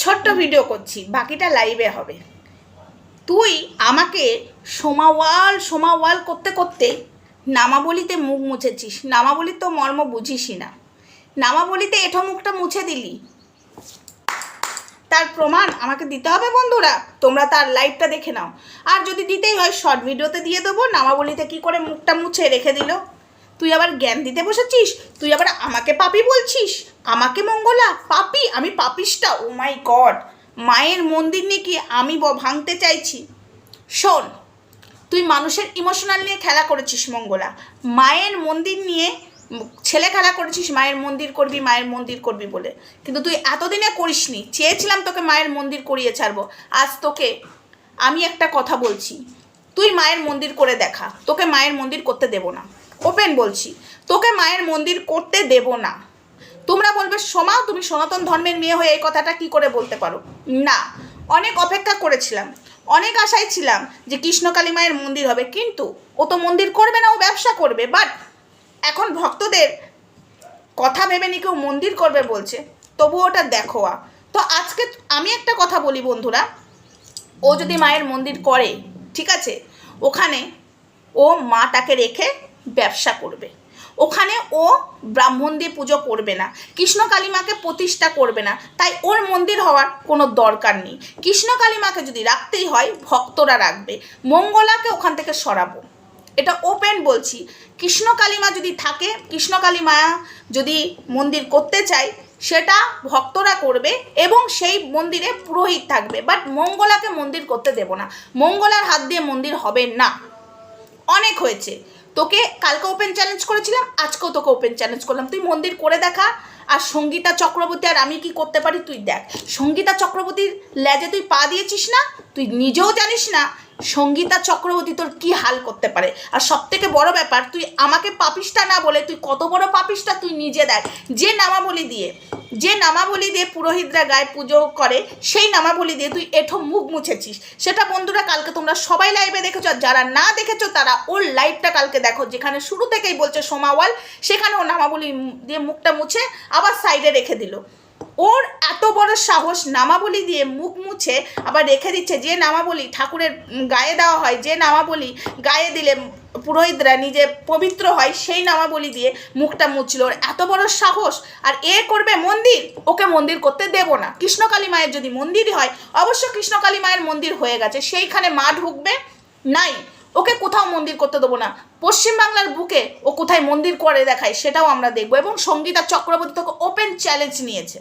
ছোট্ট ভিডিও করছি, বাকিটা লাইভে হবে। তুই আমাকে সোমাওয়াল সোমাওয়াল করতে করতে নামাবলিতে মুখ মুছেছিস, নামাবলির তো মর্ম বুঝিসই না। নামাবলিতে এঠো মুখটা মুছে দিলি। তার প্রমাণ আমাকে দিতে হবে বন্ধুরা, তোমরা তার লাইভটা দেখে নাও। আর যদি দিতেই হয় শর্ট ভিডিওতে দিয়ে দেবো, নামাবলিতে কি করে মুখটা মুছে রেখে দিল? তুই আবার জ্ঞান দিতে বসেছিস? তুই আবার আমাকে পাপি বলছিস? আমাকে মঙ্গলা, পাপি? আমি পাপিসটা ও মাই গড। মায়ের মন্দির নিয়ে কি আমি ভাঙতে চাইছি? শোন, তুই মানুষের ইমোশনাল নিয়ে খেলা করেছিস মঙ্গলা। মায়ের মন্দির নিয়ে ছেলে খেলা করেছিস, মায়ের মন্দির করবি, মায়ের মন্দির করবি বলে। কিন্তু তুই এতদিনে করিসনি। চেয়েছিলাম তোকে মায়ের মন্দির করিয়ে ছাড়বো। আজ তোকে আমি একটা কথা বলছি। তুই মায়ের মন্দির করে দেখা। তোকে মায়ের মন্দির করতে দেব না। ওপেন বলছি, তোকে মায়ের মন্দির করতে দেব না। তোমরা বলবে, সোমা, তুমি সনাতন ধর্মের মেয়ে হয়ে এই কথাটা কি করে বলতে পারো? না, অনেক অপেক্ষা করেছিলাম, অনেক আশায় ছিলাম যে কৃষ্ণকালী মায়ের মন্দির হবে, কিন্তু ও তো মন্দির করবে না, ও ব্যবসা করবে বাট এখন ভক্তদের কথা ভেবে নি কেউ মন্দির করবে বলছে তবু ওটা দেখোয়া তো আজকে আমি একটা কথা বলি বন্ধুরা, ও যদি মায়ের মন্দির করে, ঠিক আছে, ওখানে ও মাটাকে রেখে ব্যবসা করবে। ওখানে ও ব্রাহ্মণ দিয়ে পুজো করবে না। কৃষ্ণ কালীমাকে প্রতিষ্ঠা করবে না। তাই ওর মন্দির হওয়ার কোনো দরকার নেই। কৃষ্ণ কালীমাকে যদি রাখতেই হয়, ভক্তরা রাখবে। মঙ্গলাকে ওখান থেকে সরাবো। এটা ওপেন বলছি। কৃষ্ণ কালীমা যদি থাকে, কৃষ্ণ কালীমা যদি মন্দির করতে চায়, সেটা ভক্তরা করবে এবং সেই মন্দিরে পুরোহিত থাকবে। বাট মঙ্গলাকে মন্দির করতে দেব না। মঙ্গলার হাত দিয়ে মন্দির হবে না। অনেক হয়েছে। তোকে কালকে ওপেন চ্যালেঞ্জ করেছিলাম, আজকেও তোকে ওপেন চ্যালেঞ্জ করলাম। তুই মন্দির করে দেখা, আর সঙ্গীতা চক্রবর্তী, আর আমি কি করতে পারি তুই দেখ। সঙ্গীতা চক্রবর্তীর লেজে তুই পা দিয়েছিস না, তুই নিজেও জানিস না সঙ্গীতা চক্রবর্তী তোর কি হাল করতে পারে? আর সব থেকে বড় ব্যাপার, তুই আমাকে পাপিসটা না বলে, তুই কত বড় পাপিসটা তুই নিজে দেখ। যে নামাবলি দিয়ে, যে নামাবলি দিয়ে পুরোহিতরা গায়ে পুজো করে, সেই নামাবলি দিয়ে তুই এঠো মুখ মুছেছিস। সেটা বন্ধুরা কালকে তোমরা সবাই লাইভে দেখেছ, আর যারা না দেখেছ, তারা ওর লাইভটা কালকে দেখো, যেখানে শুরু থেকেই বলছে সোমাওয়াল সেখানে ও নামাবলি দিয়ে মুখটা মুছে আবার সাইডে রেখে দিল। ওর এত বড় সাহস নামাবলি দিয়ে মুখ মুছে আবার রেখে দিচ্ছে, যে নামাবলি ঠাকুরের গায়ে দেওয়া হয়, যে নামাবলি গায়ে দিলে পুরোহিতরা নিজে পবিত্র হয়, সেই নামাবলি দিয়ে মুখটা মুছল। ওর এত বড় সাহস, আর এ করবে মন্দির? ওকে মন্দির করতে দেব না। কৃষ্ণকালী মায়ের যদি মন্দিরই হয়, অবশ্য কৃষ্ণকালী মায়ের মন্দির হয়ে গেছে, সেইখানে মা ঢুকবে? নাই। ওকে কোথাও মন্দির করতে দেবো না। পশ্চিমবাংলার বুকে ও কোথায় মন্দির করে দেখায়, সেটাও আমরা দেখব। এবং সঙ্গীতা চক্রবর্তী তোকে ওপেন চ্যালেঞ্জ নিয়েছে।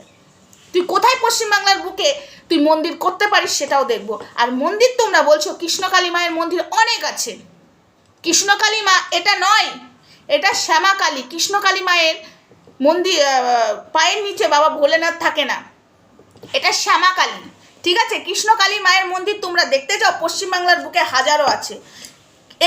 তুই কোথায় পশ্চিমবাংলার বুকে তুই মন্দির করতে পারিস সেটাও দেখব। আর মন্দির তোমরা বলছো কৃষ্ণকালী মায়ের মন্দির অনেক আছে। কৃষ্ণকালী মা এটা নয়, এটা শ্যামাকালী। কৃষ্ণকালী মায়ের মন্দির পায়ের নিচে বাবা ভোলেনাথ থাকে না। এটা শ্যামাকালী, ঠিক আছে? কৃষ্ণকালী মায়ের মন্দির তোমরা দেখতে যাও, পশ্চিমবাংলার বুকে হাজারো আছে।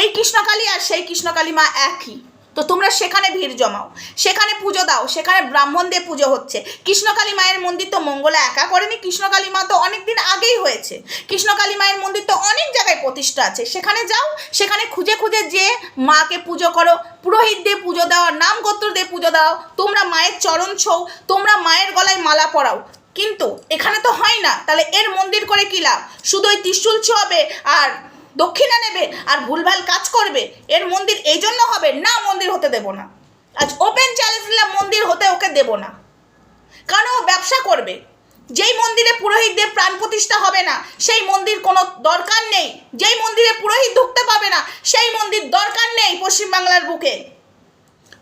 এই কৃষ্ণকালী আর সেই কৃষ্ণকালী মা একই। তো তোমরা সেখানে ভিড় জমাও। সেখানে পুজো দাও, সেখানে ব্রাহ্মণদের পুজো হচ্ছে। কৃষ্ণকালী মায়ের মন্দির তো মঙ্গলা একা করেনি, কৃষ্ণকালী মা তো অনেক দিন আগেই হয়েছে। কৃষ্ণকালী মায়ের মন্দির তো অনেক জায়গায় প্রতিষ্ঠা আছে। সেখানে যাও, সেখানে খুঁজে খুঁজে যে মাকে পুজো করো পুরোহিত দিয়ে পুজো দাও নাম গোত্র দিয়ে পুজো দাও, তোমরা মায়ের চরণ ছৌ, তোমরা মায়ের গলায় মালা পরাও। কিন্তু এখানে তো হয় না, তাহলে এর মন্দির করে কি লাভ? শুধু ওই ত্রিশুল ছোঁয়াবে আর দক্ষিণা নেবে আর ভুলভাল কাজ করবে। এর মন্দির এই জন্য হবে, না মন্দির হতে দেব না। আজ ওপেন চ্যালেঞ্জ দিলাম মন্দির হতে ওকে দেব না। কারণ ও ব্যবসা করবে। যেই মন্দিরে পুরোহিতদের প্রাণ প্রতিষ্ঠা হবে না, সেই মন্দির কোনো দরকার নেই। যেই মন্দিরে পুরোহিত ঢুকতে পাবে না, সেই মন্দির দরকার নেই পশ্চিমবাংলার বুকে।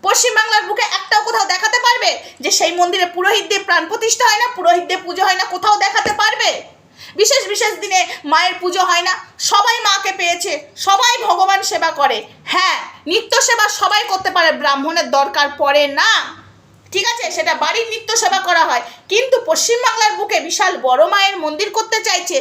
পশ্চিমবাংলার বুকে একটাও কোথাও দেখাতে পারবে? যে সেই মন্দিরে পুরোহিত পুরোহিতদের প্রাণ প্রতিষ্ঠা হয় না, পুরোহিতদের পুজো হয় না, কোথাও দেখাতে পারবে? বিশেষ বিশেষ দিনে মায়ের পুজো হয় না। সবাই মাকে পেয়েছে, সবাই ভগবান সেবা করে। হ্যাঁ নিত্য সেবা সবাই করতে পারে, ব্রাহ্মণের দরকার পড়ে না। ঠিক আছে, সেটা বাড়ির নিত্য সেবা করা হয়। কিন্তু পশ্চিমবাংলার বুকে বিশাল বড় মায়ের মন্দির করতে চাইছে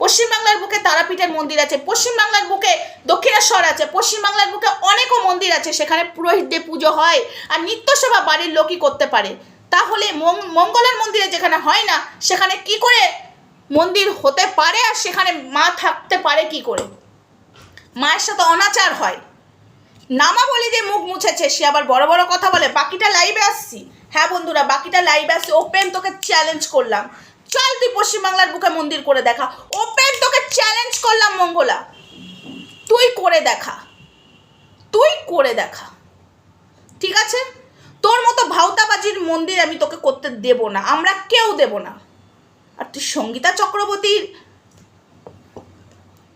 পশ্চিমবাংলার বুকে তারাপীঠের মন্দির আছে পশ্চিমবাংলার বুকে দক্ষিণেশ্বর আছে পশ্চিমবাংলার বুকে অনেকও মন্দির আছে, সেখানে পুরোহিতদের পুজো হয় আর নিত্য সেবা বাড়ির লোকই করতে পারে। তাহলে মঙ্গলের মন্দিরে যেখানে হয় না, সেখানে কি করে মন্দির হতে পারে আর সেখানে মা থাকতে পারে কি করে? মায়ের সাথে অনাচার হয়। নামাবলি যে মুখ মুছেছে, সে আবার বড় বড় কথা বলে, বাকিটা লাইভে আসছি। হ্যাঁ বন্ধুরা, বাকিটা লাইভে আসছি। ওপেন তোকে চ্যালেঞ্জ করলাম। চল তুই পশ্চিমবাংলার বুকে মন্দির করে দেখা। ওপেন তোকে চ্যালেঞ্জ করলাম, মঙ্গলা। তুই করে দেখা। তুই করে দেখা। ঠিক আছে? তোর মতো ভাওতাবাজির মন্দির আমি তোকে করতে দেব না। আমরা কেউ দেব না। আর তুই সঙ্গীতা চক্রবর্তীর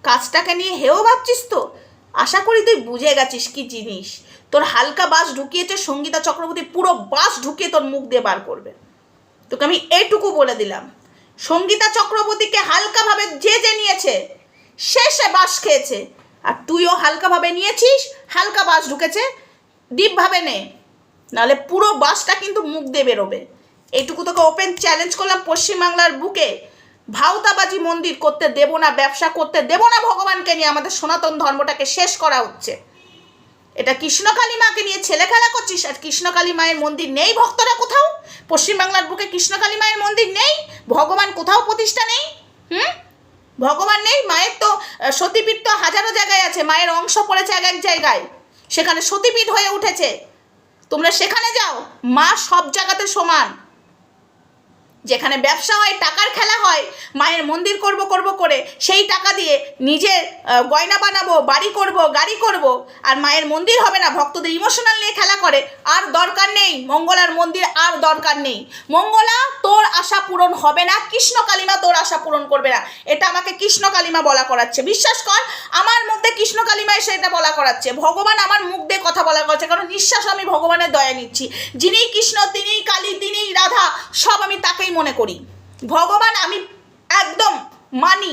কাজটাকে নিয়ে হেও ভাবছিস তো? আশা করি তুই বুঝে গেছিস কি জিনিস। তোর হালকা বাস ঢুকিয়েছে সঙ্গীতা চক্রবর্তী, পুরো বাস ঢুকিয়ে তোর মুখ দিয়ে বার করবে। তোকে আমি এইটুকু বলে দিলাম। সঙ্গীতা চক্রবর্তীকে হালকাভাবে যে যে নিয়েছে। সে সে বাস খেয়েছে। আর তুইও হালকাভাবে নিয়েছিস, হালকা বাস ঢুকেছে। ডিপভাবে নে। নাহলে পুরো বাসটা কিন্তু মুখ দিয়ে বেরোবে। এইটুকু তোকে ওপেন চ্যালেঞ্জ করলাম পশ্চিমবাংলার বুকে। ভাওতাবাজি মন্দির করতে দেব না, ব্যবসা করতে দেব না ভগবানকে নিয়ে আমাদের সনাতন ধর্মটাকে শেষ করা হচ্ছে। এটা কৃষ্ণকালী মাকে নিয়ে ছেলে খেলা করছিস, আর কৃষ্ণকালী মায়ের মন্দির নেই ভক্তরা কোথাও? পশ্চিমবাংলার বুকে কৃষ্ণকালী মায়ের মন্দির নেই? ভগবান কোথাও প্রতিষ্ঠা নেই? হুম? ভগবান নেই? মায়ের তো সতীপীঠ তো হাজারো জায়গায় আছে, মায়ের অংশ পড়েছে এক এক জায়গায়। সেখানে সতীপীঠ হয়ে উঠেছে। তোমরা সেখানে যাও, মা সব জায়গাতে সমান। যেখানে ব্যবসা হয়, টাকার খেলা হয়, মায়ের মন্দির করব করব করে সেই টাকা দিয়ে নিজের গয়না বানাবো, বাড়ি করব, গাড়ি করব আর মায়ের মন্দির হবে না। ভক্তদের ইমোশনাল নিয়ে খেলা করে, আর দরকার নেই। মঙ্গলার মন্দির আর দরকার নেই। মঙ্গলা, তোর আশা পূরণ হবে না, কৃষ্ণ কালিমা তোর আশা পূরণ করবে না। এটা আমাকে কৃষ্ণ কালিমা বলা করাচ্ছে। বিশ্বাস কর, আমার মধ্যে কৃষ্ণ কালিমা এসে এটা বলা করাচ্ছে। ভগবান আমার মুখ দিয়ে কথা বলা করাচ্ছে, কারণ নিঃশ্বাস আমি ভগবানের দয়া নিচ্ছি। যিনিই কৃষ্ণ, তিনিই কালী তিনিই রাধা সব আমি তাকেই মনে করি। ভগবান আমি একদম মানি।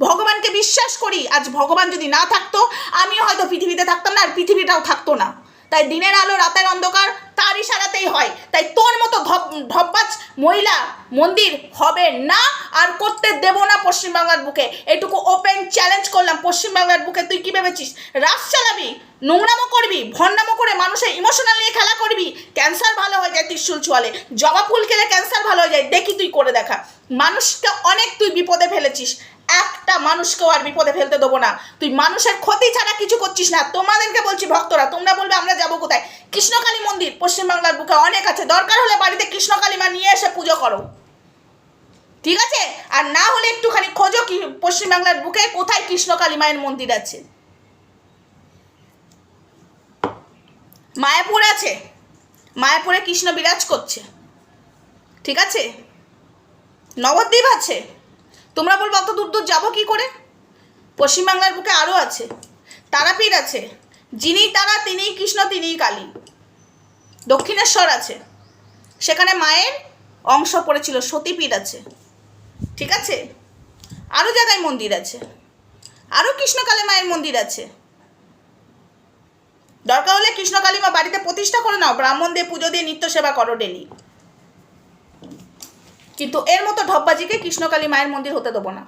ভগবানকে বিশ্বাস করি। আজ ভগবান যদি না থাকতো আমি হয়তো পৃথিবীতে থাকতাম না আর পৃথিবীটাও থাকতো না। তাই দিনের আলো, রাতের অন্ধকার তার ইশারাতেই হয়। তাই তোর মতো ধপ ধপ্পাচ মহিলা মন্দির হবে না আর করতে দেব না পশ্চিমবাংলার বুকে। এটুকু ওপেন চ্যালেঞ্জ করলাম পশ্চিমবাংলার বুকে। তুই কি ভেবেছিস? রাস চালাবি, নোংরামো করবি, ভণ্ডামো করে মানুষের ইমোশনাল নিয়ে খেলা করবি? ক্যান্সার ভালো হয়ে যায় ত্রিশুল ছোয়ালে জবা ফুল খেলে ক্যান্সার ভালো হয়ে যায়। দেখি তুই করে দেখা। মানুষকে অনেক তুই বিপদে ফেলেছিস। একটা মানুষকেও আর বিপদে ফেলতে দেবো না। তুই মানুষের ক্ষতি ছাড়া কিছু করছিস না। তোমাদেরকে বলছি ভক্তরা, তোমরা বলবে আমরা যাব কোথায়? কৃষ্ণকালী মন্দির, পশ্চিমবাংলার বুকে অনেক আছে। দরকার হলে বাড়িতে কৃষ্ণকালী মা নিয়ে এসে পুজো করো। ঠিক আছে? আর না হলে একটুখানি খোঁজো কি পশ্চিমবাংলার বুকে কোথায় কৃষ্ণকালী মায়ের মন্দির আছে। মায়াপুর আছে। মায়াপুরে কৃষ্ণ বিরাজ করছে। ঠিক আছে? নবদ্বীপ আছে। তোমরা বলব, অত দূর দূর যাব কী করে? পশ্চিমবাংলার বুকে আরও আছে, তারাপীঠ আছে যিনি তারা, তিনিই কৃষ্ণ, তিনিই কালী। দক্ষিণেশ্বর আছে, সেখানে মায়ের অংশ পড়েছিল, সতীপীঠ আছে, ঠিক আছে? আরও জায়গায় মন্দির আছে আরও কৃষ্ণকালী মায়ের মন্দির আছে। দরকার হলে কৃষ্ণকালী মা বাড়িতে প্রতিষ্ঠা করে নাও, ব্রাহ্মণ দিয়ে পুজো দিয়ে নিত্য সেবা করো ডেলি কিন্তু এর মতো ঢপবাজিকে কৃষ্ণকালী মায়ের মন্দির হতে দেবো না।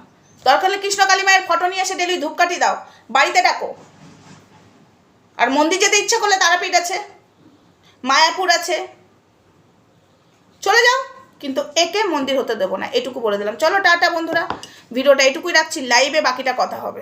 দরকার হলে কৃষ্ণকালী মায়ের ফটো নিয়ে এসে ডেলি ধূপকাঠি দাও। বাড়িতে ডাকো। আর মন্দির যেতে ইচ্ছা করলে তারাপীঠ আছে, মায়াপুর আছে। চলে যাও, কিন্তু একে মন্দির হতে দেবো না, এটুকু বলে দিলাম। চলো টাটা বন্ধুরা, ভিডিওটা এটুকুই রাখছি, লাইভে বাকিটা কথা হবে।